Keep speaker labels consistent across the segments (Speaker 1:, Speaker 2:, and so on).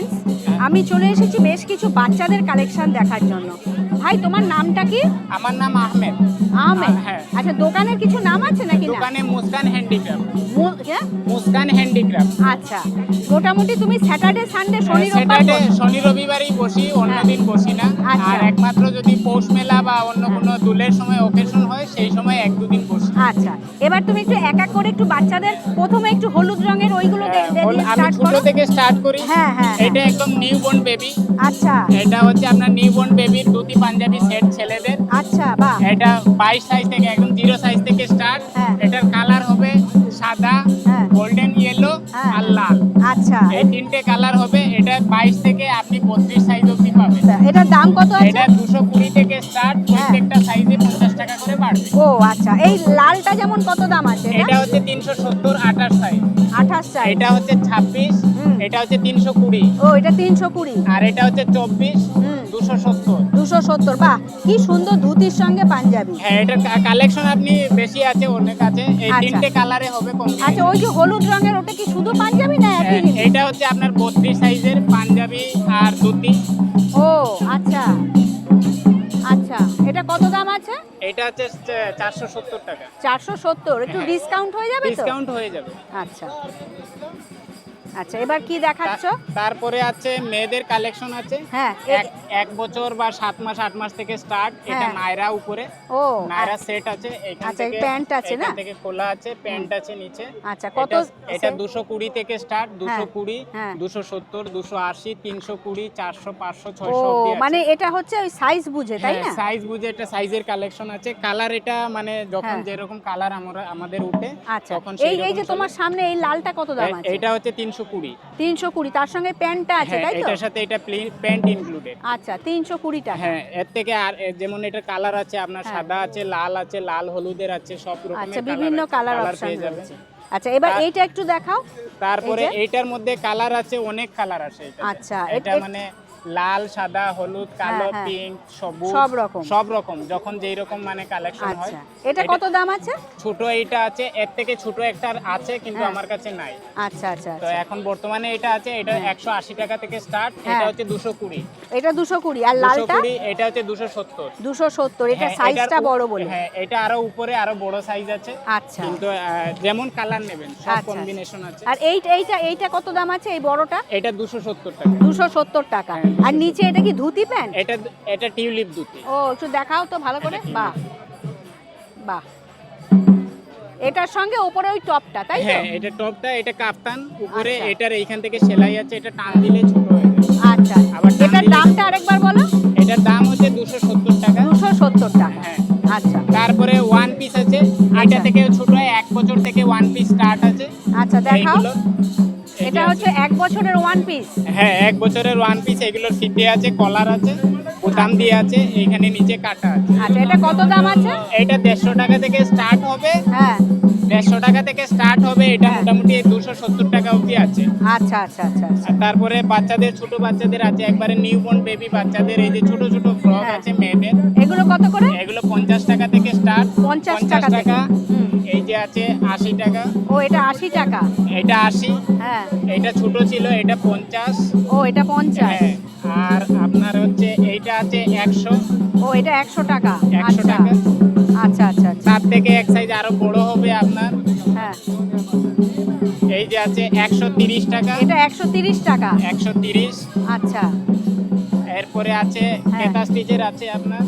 Speaker 1: friends. আমি চলে এসেছি বেশ কিছু বাচ্চাদের কালেকশন দেখার জন্য। ভাই তোমার নামটা কি?
Speaker 2: আমার নাম আহমেদ।
Speaker 1: আহমেদ?
Speaker 2: হ্যাঁ।
Speaker 1: আচ্ছা দোকানের কিছু নাম আছে নাকি
Speaker 2: দোকানে মুস্কান হ্যান্ডিক্রাফট
Speaker 1: হ্যাঁ?
Speaker 2: মুস্কান হ্যান্ডিক্রাফট
Speaker 1: আচ্ছা। মোটামুটি তুমি স্যাটারডে সানডে শনি
Speaker 2: স্যাটারডে শনি রবিবারই বসি
Speaker 1: হ্যাঁ।
Speaker 2: বসি না।
Speaker 1: আচ্ছা।
Speaker 2: আর একমাত্র যদি পৌষ মেলা বা অন্য কোনো দুলের সময় ওকেশন হয় সেই সময় এক দুদিন বসি।
Speaker 1: আচ্ছা। এবার তুমি একটু এক এক করে একটু বাচ্চাদের প্রথমে একটু হলুদ রঙের ওইগুলো
Speaker 2: হ্যাঁ, আমি ছোট থেকে স্টার্ট করি।
Speaker 1: হ্যাঁ, হ্যাঁ, হ্যাঁ।
Speaker 2: এটা একদম নিউ বর্ন বেবি
Speaker 1: আচ্ছা।
Speaker 2: এটা হচ্ছে আপনার নিউ বর্ন বেবির ধুতি পাঞ্জাবি সেট ছেলেদের।
Speaker 1: আচ্ছা বাহ।
Speaker 2: এটা বাইশ সাইজ থেকে একদম জিরো সাইজ থেকে স্টার্ট
Speaker 1: হ্যাঁ।
Speaker 2: এটার কালার হবে সাদা
Speaker 1: হ্যাঁ।
Speaker 2: গোল্ডেন ইয়েলো
Speaker 1: হ্যাঁ।
Speaker 2: আর লাল।
Speaker 1: আচ্ছা।
Speaker 2: এই তিনটে কালার হবে। এটা বাইশ থেকে আপনি বত্রিশ সাইজ অবধি পাবেন।
Speaker 1: আচ্ছা, এটার দাম কত আছে?
Speaker 2: এটা দুশো কুড়ি থেকে স্টার্ট
Speaker 1: হ্যাঁ।
Speaker 2: প্রত্যেকটা সাইজে পঞ্চাশ টাকা করে বাড়বে।
Speaker 1: ও আচ্ছা। এই লালটা যেমন কত দাম আছে
Speaker 2: এটা? হচ্ছে তিনশো সত্তর আঠাশ সাইজ
Speaker 1: আঠাশ সাইজ
Speaker 2: এটা হচ্ছে ছাব্বিশ। এটা হচ্ছে তিনশো কুড়ি।
Speaker 1: ও এটা তিনশো কুড়ি।
Speaker 2: আর এটা হচ্ছে চব্বিশ। দুশো সত্তর।
Speaker 1: দুশো সত্তর। বাহ কি সুন্দর ধুতির সঙ্গে পাঞ্জাবি।
Speaker 2: হ্যাঁ এটা কালেকশন আপনি বেশি আছে অনেক আছে। এই
Speaker 1: আচ্ছা।
Speaker 2: তিনটে কালারে হবে কম
Speaker 1: আচ্ছা ওই যে হলুদ রঙের ওটা কি শুধু পাঞ্জাবি না একই
Speaker 2: হ্যাঁ,
Speaker 1: জিনিস
Speaker 2: এটা হচ্ছে আপনার বত্রিশ সাইজের পাঞ্জাবি আর ধুতি।
Speaker 1: ও আচ্ছা। আচ্ছা এটা কত দাম আছে?
Speaker 2: এটা হচ্ছে চারশো সত্তর টাকা।
Speaker 1: চারশো সত্তর একটু
Speaker 2: হ্যাঁ।
Speaker 1: ডিসকাউন্ট হয়ে যাবে তো?
Speaker 2: ডিসকাউন্ট হয়ে যাবে।
Speaker 1: আচ্ছা। আচ্ছা এবার কি দেখাচ্ছ?
Speaker 2: তারপরে আছে মেয়েদের কালেকশন আছে।
Speaker 1: হ্যাঁ
Speaker 2: এক বছর বা সাত মাস আট মাস থেকে স্টার্ট এটা
Speaker 1: হ্যাঁ।
Speaker 2: নায়রা উপরে।
Speaker 1: ও
Speaker 2: নায়রা সেট আছে এখান
Speaker 1: আচ্ছা,
Speaker 2: থেকে
Speaker 1: প্যান্ট আছে না?
Speaker 2: থেকে খোলা আছে প্যান্ট আছে নিচে।
Speaker 1: আচ্ছা কত
Speaker 2: এটা- এটা
Speaker 1: সে-
Speaker 2: দুশো কুড়ি থেকে স্টার্ট দুশো কুড়ি
Speaker 1: হ্যাঁ।
Speaker 2: দুশো সত্তর দুশো আশি তিনশো কুড়ি চারশো পাঁচশো
Speaker 1: ও
Speaker 2: ছয়শো
Speaker 1: মানে এটা হচ্ছে ওই সাইজ বুঝে তাই না?
Speaker 2: সাইজ বুঝে একটা সাইজের কালেকশন আছে। কালার এটা মানে যখন
Speaker 1: হ্যাঁ।
Speaker 2: যেরকম কালার আমরা আমাদের উঠে
Speaker 1: আচ্ছা।
Speaker 2: তখন
Speaker 1: এই এই যে তোমার সামনে এই লালটা কত দাম আছে?
Speaker 2: এটা হচ্ছে তিনশো কুড়ি।
Speaker 1: তিনশো কুড়ি তার সঙ্গে প্যান্টটা আছে
Speaker 2: হ্যাঁ
Speaker 1: তাই তো?
Speaker 2: এটার সাথে এটা প্যান্ট ইনক্লুডেড
Speaker 1: আচ্ছা তিনশো
Speaker 2: হ্যাঁ এর থেকে আর যেমন এটা কালার আছে আপনার
Speaker 1: হ্যাঁ।
Speaker 2: সাদা আছে লাল আছে লাল হলুদের আছে সব রকমের
Speaker 1: আচ্ছা বিভিন্ন কালার অপশন রয়েছে। আচ্ছা এবার এইটা একটু দেখাও।
Speaker 2: তারপরে
Speaker 1: এই
Speaker 2: এইটার মধ্যে কালার আছে অনেক কালার আছে।
Speaker 1: আচ্ছা,
Speaker 2: এটা মানে লাল সাদা হলুদ কালো
Speaker 1: হ্যাঁ, হ্যাঁ।
Speaker 2: পিঙ্ক সবুজ
Speaker 1: সব রকম।
Speaker 2: সব রকম যখন যেই রকম মানে কালেকশন হয়।
Speaker 1: আচ্ছা। এটা কত দাম আছে?
Speaker 2: ছোট এইটা আছে এর থেকে ছোট একটা আছে কিন্তু
Speaker 1: হ্যাঁ।
Speaker 2: আমার কাছে নাই।
Speaker 1: আচ্ছা আচ্ছা
Speaker 2: তো
Speaker 1: আচ্ছা।
Speaker 2: এখন বর্তমানে এটা আছে এটা
Speaker 1: হ্যাঁ।
Speaker 2: একশো আশি টাকা থেকে স্টার্ট
Speaker 1: হ্যাঁ।
Speaker 2: এটা হচ্ছে দুশো কুড়ি।
Speaker 1: এটা দুশো কুড়ি। আর লালটা?
Speaker 2: কুড়ি এটা হচ্ছে দুশো সত্তর।
Speaker 1: দুশো সত্তর এটা
Speaker 2: হ্যাঁ,
Speaker 1: সাইজটা বড় বলে।
Speaker 2: হ্যাঁ এটা আরও উপরে আরও বড় সাইজ আছে।
Speaker 1: আচ্ছা।
Speaker 2: কিন্তু যেমন কালার নেবেন সব
Speaker 1: আচ্ছা।
Speaker 2: কম্বিনেশন আছে।
Speaker 1: আর এই এইটা এইটা কত দাম আছে এই বড়টা?
Speaker 2: এটা দুশো সত্তর টাকা।
Speaker 1: দুশো সত্তর টাকা।
Speaker 2: হ্যাঁ,
Speaker 1: আর নিচে এটা কি ধুতি প্যান্ট?
Speaker 2: এটা এটা টিউলিপ ধুতি।
Speaker 1: ও একটু দেখাও তো ভালো করে। বাহ। বাহ। এটার সঙ্গে ওপরে ওই টপটা তাই তো?
Speaker 2: হ্যাঁ এটা টপটা এটা কাপ্তান। উপরে
Speaker 1: আচ্ছা।
Speaker 2: এটার এইখান থেকে সেলাই আছে এটা টান দিলে ছোট হয়ে যাবে
Speaker 1: আচ্ছা।
Speaker 2: আবার
Speaker 1: এটার দামটা আরেকবার বলো।
Speaker 2: এটার দাম হচ্ছে দুশো সত্তর টাকা।
Speaker 1: দুশো সত্তর টাকা।
Speaker 2: হ্যাঁ।
Speaker 1: আচ্ছা।
Speaker 2: তারপরে ওয়ান পিস আছে। এটা
Speaker 1: আচ্ছা।
Speaker 2: থেকে ছোট এক বছর থেকে ওয়ান পিস স্টার্ট আছে।
Speaker 1: আচ্ছা দেখাও। বছরের ওয়ান পিস
Speaker 2: হ্যাঁ এক বছরের ওয়ান পিস এগুলোর ফিতে আছে কলার আছে বোতাম দিয়ে আছে এখানে নিচে কাটা আছে।
Speaker 1: আচ্ছা এটা কত দাম আছে?
Speaker 2: এটা দেড়শো টাকা থেকে স্টার্ট হবে।
Speaker 1: হ্যাঁ।
Speaker 2: দেড়শো টাকা থেকে স্টার্ট হবে এটা
Speaker 1: হ্যাঁ।
Speaker 2: মোটামুটি দুশো সত্তর টাকা অবধি আছে।
Speaker 1: আচ্ছা আচ্ছা আচ্ছা আচ্ছা।
Speaker 2: তারপরে বাচ্চাদের ছোট বাচ্চাদের আছে একবারে নিউবর্ন বেবি বাচ্চাদের এই যে ছোট ছোট ফ্রক
Speaker 1: হ্যাঁ।
Speaker 2: আছে মেয়েদের।
Speaker 1: এগুলো কত করে?
Speaker 2: এগুলো পঞ্চাশ টাকা থেকে স্টার্ট
Speaker 1: পঞ্চাশ টাকা
Speaker 2: আছে আশি টাকা।
Speaker 1: ও এটা আশি টাকা?
Speaker 2: এটা আশি।
Speaker 1: হ্যাঁ।
Speaker 2: এটা ছোট ছিল এটা পঞ্চাশ।
Speaker 1: ও এটা পঞ্চাশ।
Speaker 2: হ্যাঁ আর আপনার হচ্ছে এইটা আছে একশো।
Speaker 1: ও এটা একশো টাকা।
Speaker 2: 100
Speaker 1: আচ্ছা।
Speaker 2: টাকা।
Speaker 1: আচ্ছা আচ্ছা আচ্ছা।
Speaker 2: তার থেকে এক সাইজ আরও বড় হবে আপনার।
Speaker 1: হ্যাঁ।
Speaker 2: এই যে আছে একশো তিরিশ টাকা।
Speaker 1: এটা একশো তিরিশ টাকা?
Speaker 2: একশো তিরিশ।
Speaker 1: আচ্ছা।
Speaker 2: এরপরে আছে
Speaker 1: হ্যাঁ।
Speaker 2: কেতা স্টিচের আছে আপনার।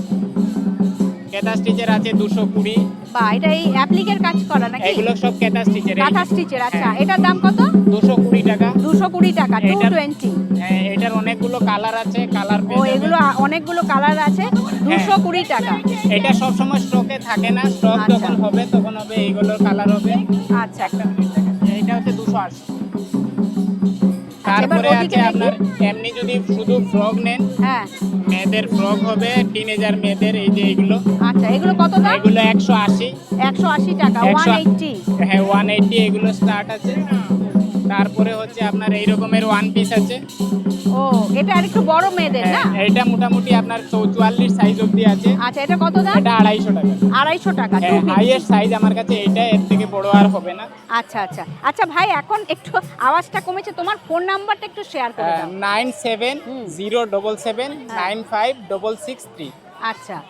Speaker 2: কেতা স্টিচের আছে দুশো কুড়ি।
Speaker 1: বা এটা এই অ্যাপ্লিকের কাজ করা নাকি?
Speaker 2: এগুলো সব কেতা স্টিচের
Speaker 1: কাঁথা স্টিচের আচ্ছা
Speaker 2: হ্যাঁ।
Speaker 1: এটার দাম কত?
Speaker 2: দুশো কুড়ি টাকা।
Speaker 1: দুশো কুড়ি টাকা টু
Speaker 2: এটার-
Speaker 1: টোয়েন্টি
Speaker 2: হ্যাঁ, এটার অনেকগুলো কালার আছে কালার
Speaker 1: ও এগুলো অনেকগুলো কালার আছে দুশো কুড়ি টাকা।
Speaker 2: এটা সব সময় স্টকে থাকে না স্টক
Speaker 1: আচ্ছা।
Speaker 2: যখন হবে তখন হবে এইগুলোর কালার হবে।
Speaker 1: আচ্ছা।
Speaker 2: একটা। এইটা হচ্ছে দুশো আশি।
Speaker 1: আচ্ছা, এবার
Speaker 2: তারপরে আছে আপনার এমনি যদি শুধু ফ্রক নেন
Speaker 1: হ্যাঁ।
Speaker 2: মেয়েদের ফ্রক হবে টিনেজার মেয়েদের এই যে এগুলো।
Speaker 1: আচ্ছা এগুলো কত দাম?
Speaker 2: এগুলো একশো আশি।
Speaker 1: একশো আশি টাকা ওয়ান এইটটি
Speaker 2: হ্যাঁ ওয়ান এইটি এগুলো স্টার্ট আছে। তারপরে হচ্ছে আপনার এই রকমের ওয়ান পিস আছে।
Speaker 1: ও এটা আর একটু বড় মেয়েদের না?
Speaker 2: হ্যাঁ, এইটা মোটামুটি আপনার চৌচুয়াল্লিশ সাইজ অবধি আছে।
Speaker 1: আচ্ছা এটা কত দাম?
Speaker 2: এটা আড়াইশো টাকা।
Speaker 1: আড়াইশো টাকা
Speaker 2: হ্যাঁ
Speaker 1: 250
Speaker 2: হাইয়েস্ট সাইজ আমার কাছে এটা এর থেকে বড় আর হবে না।
Speaker 1: আচ্ছা আচ্ছা। আচ্ছা ভাই এখন একটু আওয়াজটা কমেছে তোমার ফোন নাম্বারটা একটু শেয়ার করে দাও।
Speaker 2: ডবল সিক্স থ্রি
Speaker 1: আচ্ছা। আহ,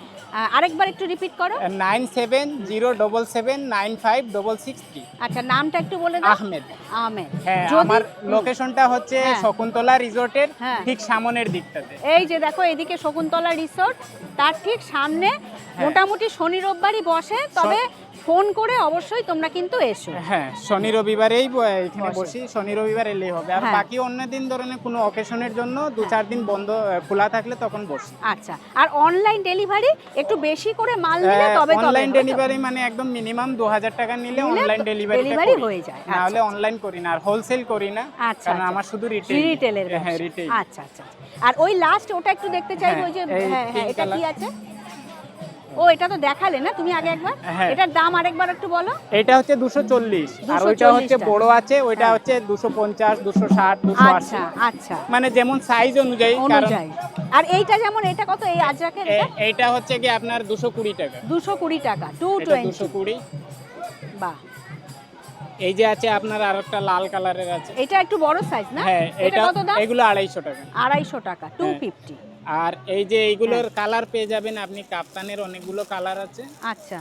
Speaker 1: আরেকবার একটু রিপিট করো।
Speaker 2: Nine seven zero double seven nine five double six three.
Speaker 1: আচ্ছা নামটা একটু বলে দাও।
Speaker 2: আহমেদ।
Speaker 1: আহমেদ।
Speaker 2: হ্যাঁ আমার লোকেশনটা হচ্ছে
Speaker 1: হ্যাঁ।
Speaker 2: শকুন্তলা রিসোর্টের
Speaker 1: হ্যাঁ।
Speaker 2: ঠিক সামনের দিকটাতে।
Speaker 1: এই যে দেখো এদিকে শকুন্তলা রিসোর্ট তার ঠিক সামনে মোটামুটি শনি রোববারই বসে তবে ফোন করে অবশ্যই তোমরা কিন্তু এসো।
Speaker 2: হ্যাঁ শনি রবিবারেই এখানে
Speaker 1: বসি।
Speaker 2: শনি রবিবার এলেই হবে। আর
Speaker 1: হ্যাঁ।
Speaker 2: বাকি অন্য দিন ধরনের কোনো অকেশনের জন্য দু চার দিন বন্ধ খোলা থাকলে তখন বসি।
Speaker 1: আচ্ছা আর অনলাইন ডেলিভারি একটু বেশি করে মাল নিলে তবে তবে
Speaker 2: অনলাইন ডেলিভারি মানে একদম মিনিমাম দু হাজার টাকা নিলে
Speaker 1: নিলে
Speaker 2: অনলাইন ডেলিভারি
Speaker 1: হয়ে যায়।
Speaker 2: না হলে
Speaker 1: আচ্ছা,
Speaker 2: অনলাইন করি না আর হোলসেল করি না
Speaker 1: আচ্ছা,
Speaker 2: কারণ
Speaker 1: আচ্ছা।
Speaker 2: আমার শুধু রিটেল
Speaker 1: রিটেলের
Speaker 2: হ্যাঁ রিটেল
Speaker 1: আচ্ছা আচ্ছা আচ্ছা। আর ওই লাস্ট ওটা একটু দেখতে চাইব
Speaker 2: হ্যাঁ,
Speaker 1: ওই যে হ্যাঁ হ্যাঁ এটা কি আছে? ও এটা তো দেখালে না? তুমি আগে একবার?
Speaker 2: হ্যাঁ।
Speaker 1: এটার দাম আরেকবার একটু বলো।
Speaker 2: এটা হচ্ছে দুশো চল্লিশ। আর ওইটা হচ্ছে বড় আছে ওইটা
Speaker 1: হ্যাঁ।
Speaker 2: হচ্ছে দুশো পঞ্চাশ দুশো ষাট দুশো আশি।
Speaker 1: আচ্ছা আচ্ছা।
Speaker 2: মানে যেমন সাইজ অনুযায়ী
Speaker 1: অনুযায়ী। আর এইটা যেমন এটা কত? এই আজরাকের
Speaker 2: এ- এইটা হচ্ছে কি আপনার দুশো কুড়ি টাকা।
Speaker 1: দুশো কুড়ি টাকা টু
Speaker 2: এটা
Speaker 1: টোয়েন্টি
Speaker 2: দুশো কুড়ি।
Speaker 1: বাহ।
Speaker 2: এই যে আছে আপনার আর একটা লাল কালারের আছে।
Speaker 1: এটা একটু বড় সাইজ না?
Speaker 2: হ্যাঁ
Speaker 1: এটা
Speaker 2: এটা
Speaker 1: কত দাম?
Speaker 2: এগুলো আড়াইশো টাকা।
Speaker 1: আড়াইশো টাকা টু
Speaker 2: হ্যাঁ।
Speaker 1: ফিফটি
Speaker 2: আর এই যে এইগুলোর
Speaker 1: হ্যাঁ।
Speaker 2: কালার পেয়ে যাবেন আপনি কাপ্তানের অনেকগুলো কালার আছে।
Speaker 1: আচ্ছা।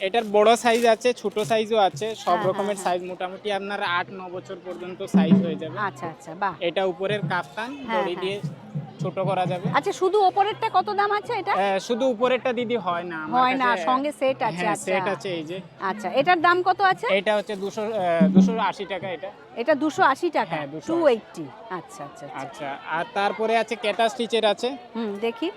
Speaker 2: এটার বড় সাইজ আছে ছোট সাইজও আছে সব
Speaker 1: হ্যাঁ,
Speaker 2: রকমের
Speaker 1: হ্যাঁ,
Speaker 2: সাইজ মোটামুটি আপনার আট ন বছর পর্যন্ত সাইজ হয়ে যাবে।
Speaker 1: আচ্ছা আচ্ছা বাহ।
Speaker 2: এটা উপরের কাপ্তান
Speaker 1: হ্যাঁ,
Speaker 2: দড়ি
Speaker 1: হ্যাঁ।
Speaker 2: দিয়ে ছোট করা যাবে।
Speaker 1: আচ্ছা শুধু ওপরেরটা কত দাম আছে এটা?
Speaker 2: হ্যাঁ, শুধু উপরেরটা দিদি হয় না
Speaker 1: হয় না সঙ্গে সেট আছে
Speaker 2: হ্যাঁ
Speaker 1: আচ্ছা।
Speaker 2: সেট আছে এই যে।
Speaker 1: আচ্ছা এটার দাম কত আছে?
Speaker 2: এটা হচ্ছে দুশো দুশো আশি টাকা এটা।
Speaker 1: এটা দুশো আশি টাকা
Speaker 2: হ্যাঁ, 280
Speaker 1: টু এইটটি আচ্ছা আচ্ছা আচ্ছা।
Speaker 2: আচ্ছা আর তারপরে আছে কেটা স্টিচের আছে।
Speaker 1: হুম দেখি।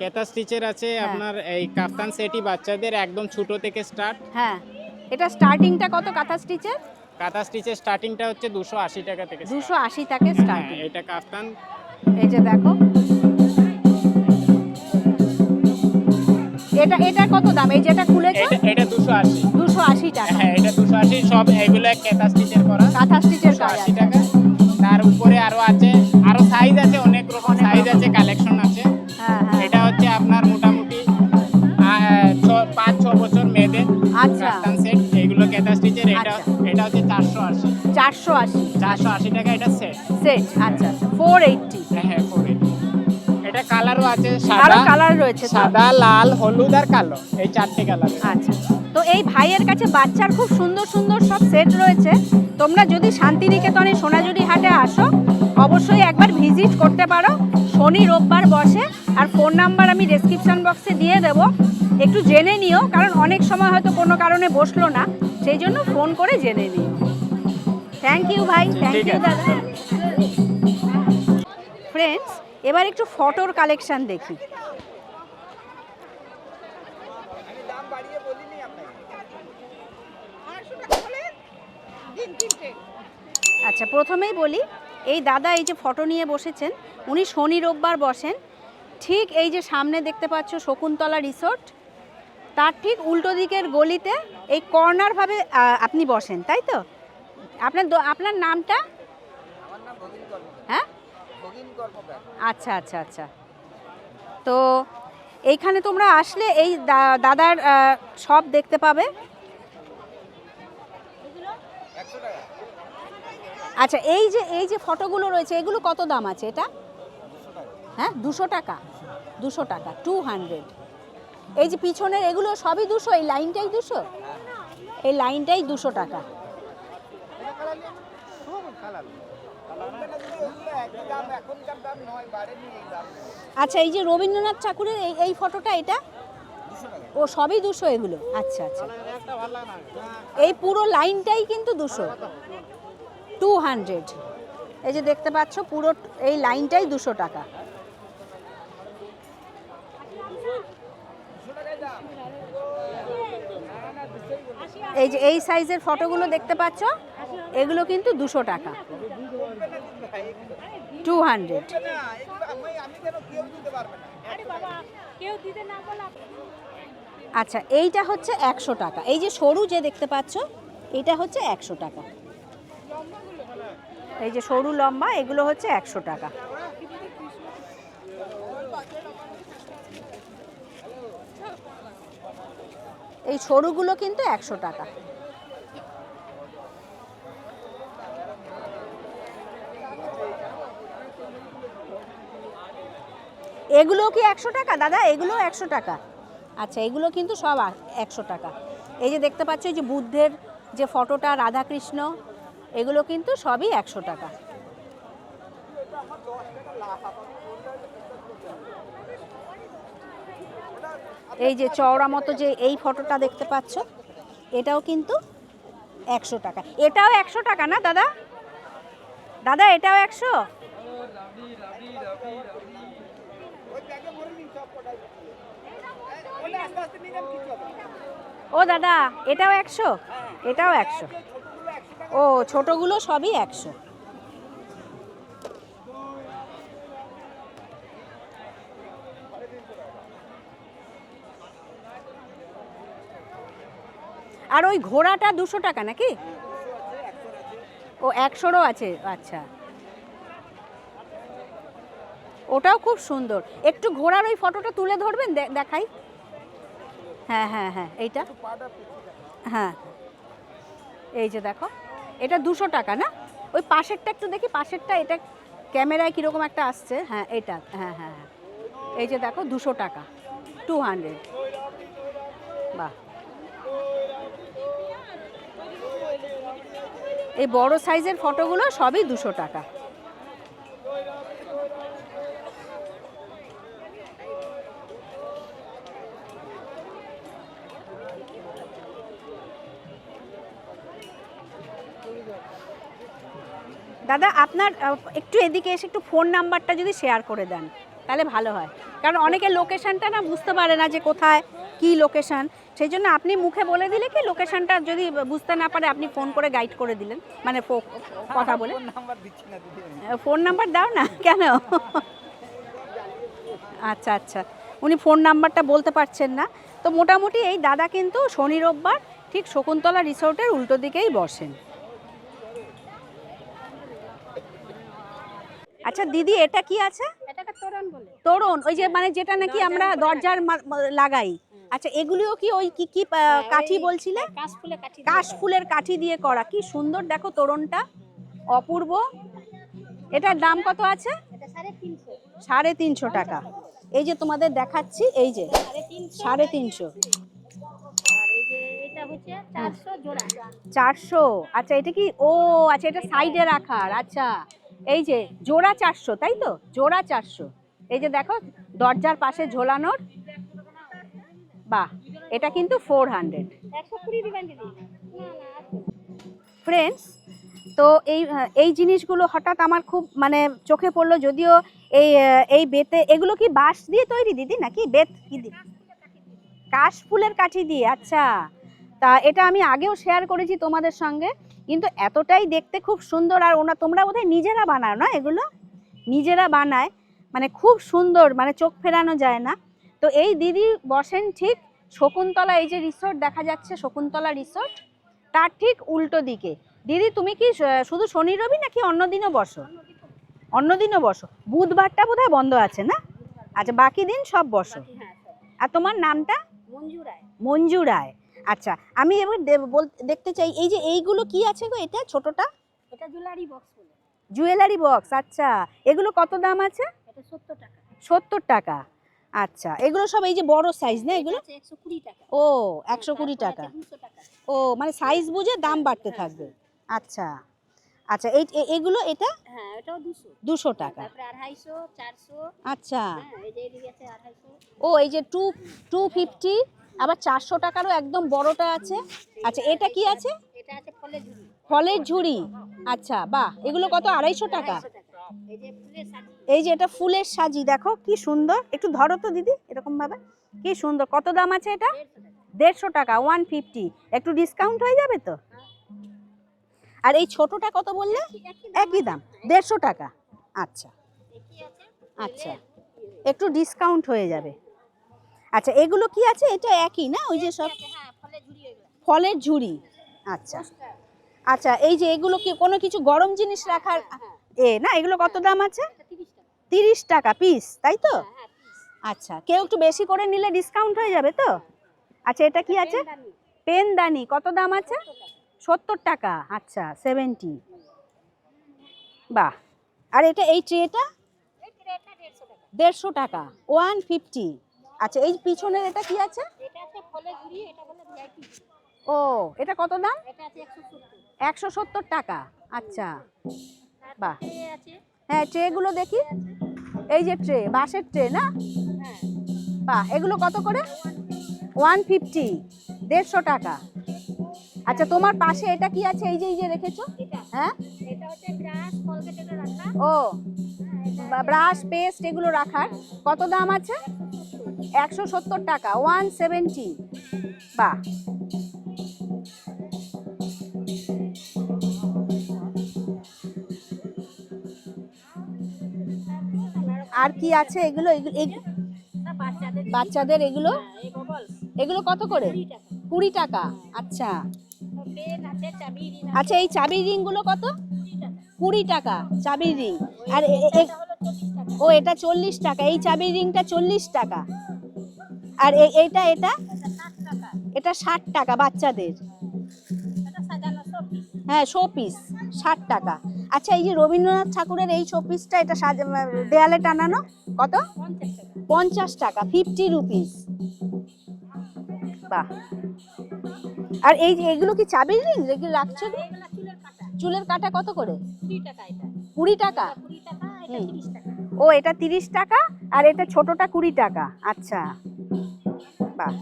Speaker 2: কেতা স্টিচের আছে
Speaker 1: হ্যাঁ।
Speaker 2: আপনার এই কাপ্তান সেটই বাচ্চাদের একদম ছোট থেকে স্টার্ট
Speaker 1: হ্যাঁ এটা স্টার্টিংটা কত কাঁথা স্টিচের?
Speaker 2: কাঁথা স্টিচের স্টার্টিংটা হচ্ছে দুশো আশি টাকা থেকে start।
Speaker 1: দুশো আশি থেকে
Speaker 2: হ্যাঁ
Speaker 1: স্টার্টিং
Speaker 2: এটা কাপ্তান।
Speaker 1: এই যে দেখো। এটা এটা কত দাম? এই যেটা খুলেছো?
Speaker 2: এটা এটা দুশো আশি।
Speaker 1: দুশো আশি টাকা।
Speaker 2: হ্যাঁ এটা দুশো আশি সব এগুলো কেতা স্টিচের করা।
Speaker 1: কাঁথা স্টিচের কাজ
Speaker 2: আশি টাকা। তার উপরে আরও আছে আরও সাইজ আছে অনেক রকম সাইজ আছে কালেকশন আছে।
Speaker 1: হ্যাঁ হ্যাঁ।
Speaker 2: এটা হচ্ছে আপনার মোটামুটি পাঁচ ছ বছর মেয়েদের
Speaker 1: আচ্ছা।
Speaker 2: সেট এইগুলো কেতা স্টিচের এটা
Speaker 1: আচ্ছা।
Speaker 2: এটা হচ্ছে চারশো আশি।
Speaker 1: চারশো আশি।
Speaker 2: চারশো আশি টাকা এটা সেট
Speaker 1: সেট আচ্ছা। আচ্ছা ফোর এইটটি
Speaker 2: হ্যাঁ হ্যাঁ করে এটা কালারও আছে সাদা।
Speaker 1: কালার রয়েছে
Speaker 2: সাদা লাল হলুদ আর কালো। এই চারটে কালার
Speaker 1: আচ্ছা। তো এই ভাইয়ের কাছে বাচ্চার খুব সুন্দর সুন্দর সব সেট রয়েছে। তোমরা যদি শান্তিনিকেতনে সোনাঝুরি হাটে আসো অবশ্যই একবার ভিজিট করতে পারো। শনি রোববার বসে আর ফোন নাম্বার আমি ডেসক্রিপশন বক্সে দিয়ে দেব। একটু জেনে নিও কারণ অনেক সময় হয়তো কোনো কারণে বসল না সেই জন্য ফোন করে জেনে নিও। থ্যাংক ইউ ভাই থ্যাংক ইউ। দাদা। ফ্রেন্ডস এবার একটু ফটোর কালেকশান দেখি। আচ্ছা প্রথমেই বলি এই দাদা এই যে ফটো নিয়ে বসেছেন উনি শনি রোববার বসেন। ঠিক এই যে সামনে দেখতে পাচ্ছ শকুন্তলা রিসোর্ট তার ঠিক উল্টো দিকের গলিতে এই কর্নারভাবে আপনি বসেন তাই তো? আপনার আপনার নামটা? হ্যাঁ? আচ্ছা আচ্ছা আচ্ছা। তো এইখানে তোমরা আসলে এই দাদার সব দেখতে পাবে। আচ্ছা এই যে এই যে ফটোগুলো রয়েছে, এগুলো কত দাম আছে এটা? হ্যাঁ দুশো টাকা। দুশো টাকা টু হান্ড্রেড এই যে পিছনের এগুলো সবই দুশো? এই লাইনটাই দুশো? এই লাইনটাই দুশো টাকা। আচ্ছা এই যে রবীন্দ্রনাথ ঠাকুরের এই এই ফটোটা এটা? ও সবই দুশো এগুলো? আচ্ছা আচ্ছা। এই পুরো লাইনটাই কিন্তু দুশো। টু হান্ড্রেড এই যে দেখতে পাচ্ছ, পুরো এই লাইনটাই দুশো টাকা। এই যে এই সাইজের ফটোগুলো দেখতে পাচ্ছ, এগুলো কিন্তু দুশো টাকা। টু হান্ড্রেড আচ্ছা এইটা হচ্ছে একশো টাকা। এই যে সরু যে দেখতে পাচ্ছ, এটা হচ্ছে একশো টাকা। এই যে সরু লম্বা, এগুলো হচ্ছে একশো টাকা। এই সরুগুলো কিন্তু একশো টাকা। এগুলো কি একশো টাকা? দাদা, এগুলো একশো টাকা। আচ্ছা এগুলো কিন্তু সব একশো টাকা। এই যে দেখতে পাচ্ছ, এই যে বুদ্ধের যে ফটোটা, রাধাকৃষ্ণ এগুলো কিন্তু সবই একশো টাকা। এই যে চওড়া মতো যে এই ফটোটা দেখতে পাচ্ছ, এটাও কিন্তু একশো টাকা। এটাও একশো টাকা না, দাদা? দাদা, এটাও একশো? ও দাদা, এটাও একশো? এটাও একশো। ও, ছোটগুলো সবই একশো। আর ওই ঘোড়াটা দুশো টাকা নাকি? ও, একশোরও আছে আচ্ছা। ওটাও খুব সুন্দর। একটু ঘোড়ার ওই ফটোটা তুলে ধরবেন দেখাই। হ্যাঁ হ্যাঁ হ্যাঁ এইটা। হ্যাঁ এই যে দেখো। এটা দুশো টাকা, না? ওই পাশেরটা একটু দেখি, পাশেরটা এটা ক্যামেরায় কীরকম একটা আসছে? হ্যাঁ এটা হ্যাঁ হ্যাঁ হ্যাঁ। এই যে দেখো, দুশো টাকা, টু হান্ড্রেড। বাহ। এই বড় সাইজের ফটোগুলো সবই দুশো টাকা। দাদা আপনার একটু এদিকে এসে একটু ফোন নাম্বারটা যদি শেয়ার করে দেন তাহলে ভালো হয়। কারণ অনেকে লোকেশনটা না বুঝতে পারে না যে কোথায় কি লোকেশন সেই জন্য আপনি মুখে বলে দিলে কি লোকেশনটা যদি বুঝতে না পারে আপনি ফোন করে গাইড করে দিলেন। মানে কথা বলে। ফোন নাম্বার দাও না কেন? আচ্ছা আচ্ছা। উনি ফোন নাম্বারটা বলতে পারছেন না। তো মোটামুটি এই দাদা কিন্তু শনি রোববার ঠিক শকুন্তলা রিসোর্টের উল্টো দিকেই বসেন। আচ্ছা দিদি এটা কি আছে?
Speaker 3: এটাকে তোরণ বলে।
Speaker 1: তোরণ ওই যে মানে যেটা নাকি আমরা দরজার লাগাই। আচ্ছা এগুলিও কি ওই কি কি কাঠি বলছিলে?
Speaker 3: কাশ
Speaker 1: ফুলের কাঠি দিয়ে করা। কি সুন্দর দেখো তোরণটা। অপূর্ব। এটার দাম কত আছে?
Speaker 3: সাড়ে তিনশো।
Speaker 1: টাকা। এই যে তোমাদের দেখাচ্ছি এই যে
Speaker 3: সাড়ে তিনশো। চারশো
Speaker 1: আচ্ছা এটা কি? ও আচ্ছা এটা সাইডে রাখার। আচ্ছা। এই যে জোড়া চারশো, তাই তো? জোড়া চারশো। এই যে দেখো, দরজার পাশে ঝোলানোর, বাহ, এটা কিন্তু ফোর হান্ড্রেড ফ্রেন্ডস তো এই এই জিনিসগুলো হঠাৎ আমার খুব মানে চোখে পড়ল, যদিও এই এই বেতে, এগুলো কি বাঁশ দিয়ে তৈরি দিদি নাকি? বেত কি কাশ ফুলের কাঠি দিয়ে আচ্ছা। তা এটা আমি আগেও শেয়ার করেছি তোমাদের সঙ্গে। কিন্তু এতটাই দেখতে খুব সুন্দর আর ওনা তোমরা বোধহয় নিজেরা বানাও না এগুলো? নিজেরা বানায় মানে খুব সুন্দর মানে চোখ ফেরানো যায় না। তো এই দিদি বসেন ঠিক শকুন্তলা এই যে রিসোর্ট দেখা যাচ্ছে শকুন্তলা রিসোর্ট তার ঠিক উল্টো দিকে। দিদি তুমি কি শুধু শনি রবি নাকি অন্য দিনও বসো? অন্য দিনও বসো। বুধবারটা বোধহয় বন্ধ আছে না? আচ্ছা বাকি দিন সব বসো।
Speaker 3: হ্যাঁ
Speaker 1: আর তোমার নামটা?
Speaker 3: মঞ্জু রায়।
Speaker 1: মঞ্জু রায়। আচ্ছা আমি এবার দেখতে চাই এই যে এইগুলো কি আছে গো এটা ছোটটা?
Speaker 3: এটা জুয়েলারি বক্স বলে।
Speaker 1: জুয়েলারি বক্স আচ্ছা। এগুলো কত দাম আছে?
Speaker 3: এটা সত্তর টাকা।
Speaker 1: সত্তর টাকা। আচ্ছা এগুলো সব এই যে বড় সাইজ না এগুলো? ও একশো কুড়ি টাকা। ও মানে সাইজ বুঝে দাম বাড়তে থাকবে। আচ্ছা আচ্ছা এই এগুলো এটা?
Speaker 3: হ্যাঁ এটাও দুশো।
Speaker 1: দুশো টাকা।
Speaker 3: তারপরে আড়াইশো চারশো।
Speaker 1: আচ্ছা।
Speaker 3: হ্যাঁ এই যে আছে আড়াইশো।
Speaker 1: ও এই যে টু টু ফিফটি আবার চারশো টাকারও একদম বড়টা আছে। আচ্ছা এটা কি আছে?
Speaker 3: ফলের ঝুড়ি।
Speaker 1: আচ্ছা বাহ এগুলো কত? আড়াইশো টাকা।
Speaker 3: এই যে
Speaker 1: এটা ফুলের সাজি দেখো কি সুন্দর। একটু ধরো তো দিদি এরকম ভাবে কি সুন্দর কত দাম আছে এটা?
Speaker 3: দেড়শো টাকা
Speaker 1: ওয়ান ফিফটি। একটু ডিসকাউন্ট হয়ে যাবে তো? আর এই ছোটটা কত বললে?
Speaker 3: একই
Speaker 1: দাম দেড়শো টাকা। আচ্ছা। আচ্ছা। একটু ডিসকাউন্ট হয়ে যাবে। আচ্ছা এগুলো কি আছে? এটা একই না? ওই যে সব
Speaker 3: হ্যাঁ
Speaker 1: ফলের ঝুড়ি আচ্ছা। আচ্ছা এই যে এগুলো কি কোনো কিছু গরম জিনিস রাখার এ না? এগুলো কত দাম আছে?
Speaker 3: তিরিশ টাকা।
Speaker 1: পিস তাই তো?
Speaker 3: হ্যাঁ হ্যাঁ।
Speaker 1: আচ্ছা কেউ একটু বেশি করে নিলে ডিসকাউন্ট হয়ে যাবে তো? আচ্ছা এটা কি আছে?
Speaker 3: পেনদানি,
Speaker 1: কত দাম আছে? সত্তর টাকা। আচ্ছা সেভেন্টি বাহ। আর এটা এই ট্রেটা
Speaker 3: দেড়শো টাকা।
Speaker 1: ওয়ান ফিফটি আচ্ছা এই পিছনের এটা কি আছে? ও এটা কত দাম?
Speaker 3: একশো সত্তর।
Speaker 1: টাকা আচ্ছা। বাহ। হ্যাঁ ট্রেগুলো দেখি। এই যে ট্রে বাসের ট্রে না?
Speaker 3: হ্যাঁ।
Speaker 1: বাহ এগুলো কত করে? ওয়ান ফিফটি দেড়শো টাকা। আচ্ছা তোমার পাশে এটা কি আছে? এই যে এই যে রেখেছো? হ্যাঁ? ও
Speaker 3: হ্যাঁ,
Speaker 1: ব্রাশ পেস্ট এগুলো রাখার। কত দাম আছে? একশো সত্তর টাকা, ওয়ান সেভেন্টি। বা আর কি আছে এগুলো? এগুলো এগ-
Speaker 3: বাচ্চাদের
Speaker 1: এগুলো? এগুলো কত করে?
Speaker 3: কুড়ি টাকা।
Speaker 1: আচ্ছা।
Speaker 3: চাবি
Speaker 1: আচ্ছা এই চাবির রিংগুলো কত?
Speaker 3: কুড়ি টাকা,
Speaker 1: চাবির রিং। আর ও, এটা চল্লিশ টাকা। এই চাবির রিংটা চল্লিশ টাকা। আর এইটা এটা?
Speaker 3: এটা ষাট টাকা
Speaker 1: বাচ্চাদের। হ্যাঁ শো পিস ষাট টাকা। আচ্ছা এই যে রবীন্দ্রনাথ ঠাকুরের এই শো পিসটা এটা দেয়ালে টানানো? কত?
Speaker 3: পঞ্চাশ টাকা
Speaker 1: ফিফটি রুপিস বাহ। আর এই যে এগুলো কি চাবির রিং এগুলো রাখছো
Speaker 3: চুলের কাটা।
Speaker 1: কত করে?
Speaker 3: কুড়ি টাকা।
Speaker 1: ও এটা তিরিশ টাকা আর এটা ছোটটা কুড়ি টাকা। আচ্ছা। বাহ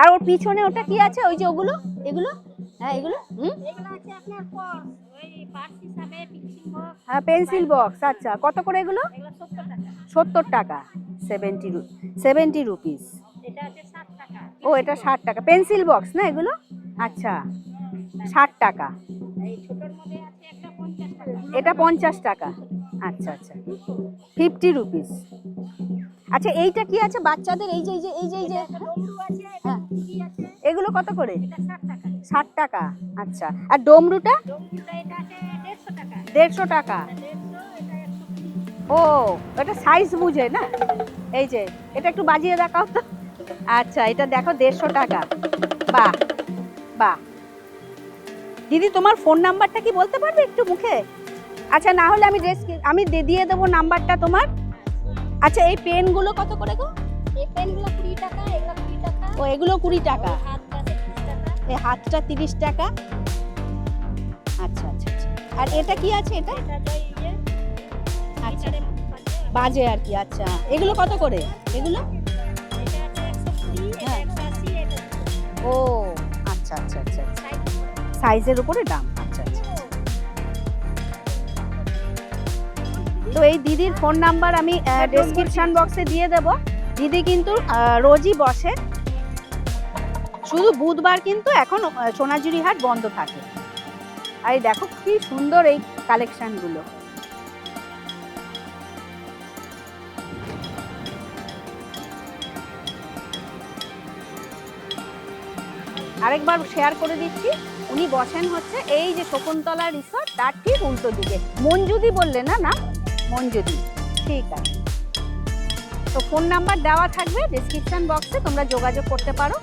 Speaker 1: আর ওর পিছনে ওটা কি আছে? ওই যে ওগুলো? এগুলো? হ্যাঁ এগুলো? হুম?
Speaker 3: এগুলো আছে আপনার পার্স ওই পার্স হিসাবে পিক্সিং বক্স
Speaker 1: হ্যাঁ পেন্সিল বক্স আচ্ছা। কত করে এগুলো?
Speaker 3: এগুলো সত্তর টাকা।
Speaker 1: সেভেন্টি সেভেন্টি রুপিস
Speaker 3: এটা আছে ষাট টাকা।
Speaker 1: ও এটা ষাট টাকা। পেন্সিল বক্স না এগুলো? আচ্ছা। ষাট টাকা।
Speaker 3: এই ছোটোর মধ্যে আছে একটা পঞ্চাশ টাকা।
Speaker 1: এটা পঞ্চাশ টাকা। আচ্ছা আচ্ছা। ফিফটি রুপিস আচ্ছা এইটা কি আছে? বাচ্চাদের এই যে এই যে এই যে এই যে হ্যাঁ। এগুলো কত করে?
Speaker 3: ষাট টাকা।
Speaker 1: আচ্ছা। আর ডমরুটা?
Speaker 3: দেড়শো টাকা।
Speaker 1: ও এটা সাইজ বুঝে না? এই যে এটা একটু বাজিয়ে দেখাও তো। আচ্ছা এটা দেখো দেড়শো টাকা। বাহ বাহ। দিদি তোমার ফোন নাম্বারটা কি বলতে পারবে একটু মুখে? আচ্ছা না হলে আমি ড্রেস আমি দিয়ে দেবো নাম্বারটা তোমার। আচ্ছা এই পেনগুলো কত করে গো?
Speaker 3: এই পেনগুলো কুড়ি টাকা এগুলো কুড়ি টাকা।
Speaker 1: ও এগুলো কুড়ি টাকা? এই হাতটা তিরিশ টাকা? আচ্ছা আচ্ছা আচ্ছা। আর এটা কি আছে এটা?
Speaker 3: এটা যাই যে
Speaker 1: আচ্ছা।
Speaker 3: বাজে।
Speaker 1: আর কি আচ্ছা। এগুলো কত করে? এগুলো? হ্যাঁ। ও আচ্ছা আচ্ছা আচ্ছা সাইজের উপরে দাম? তো এই দিদির ফোন নাম্বার আমি ডেসক্রিপশন বক্সে দিয়ে দেব। দিদি কিন্তু রোজই বসে। শুধু বুধবার কিন্তু এখন আহ, সোনাঝুরি হাট বন্ধ থাকে। আর দেখো কি সুন্দর এই কালেকশনগুলো আরেকবার শেয়ার করে দিচ্ছি। উনি বসেন হচ্ছে এই যে শকুন্তলা রিসর্ট তার ঠিক উল্টো দিকে। মঞ্জুদি বললে না না? মঞ্জুদি ঠিক আছে। তো ফোন নাম্বার দেওয়া থাকবে ডেসক্রিপশন বক্সে তোমরা যোগাযোগ করতে পারো।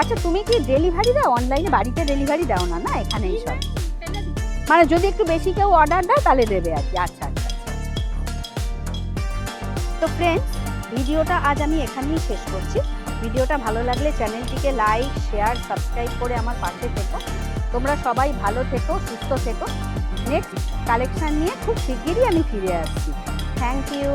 Speaker 1: আচ্ছা তুমি কি ডেলিভারি দাও? অনলাইনে বাড়িতে ডেলিভারি দাও না না? এখানে সব মানে যদি একটু বেশি কেউ অর্ডার দেয় তাহলে দেবে আর কি। আচ্ছা আচ্ছা আচ্ছা। তো ফ্রেন্ডস ভিডিওটা আজ আমি এখানেই শেষ করছি। ভিডিওটা ভালো লাগলে চ্যানেলটিকে লাইক শেয়ার সাবস্ক্রাইব করে আমার পাশে থেকো। তোমরা সবাই ভালো থেকো সুস্থ থেকো। নেক্সট কালেকশান নিয়ে খুব শিগগিরই আমি ফিরে আসছি। Thank you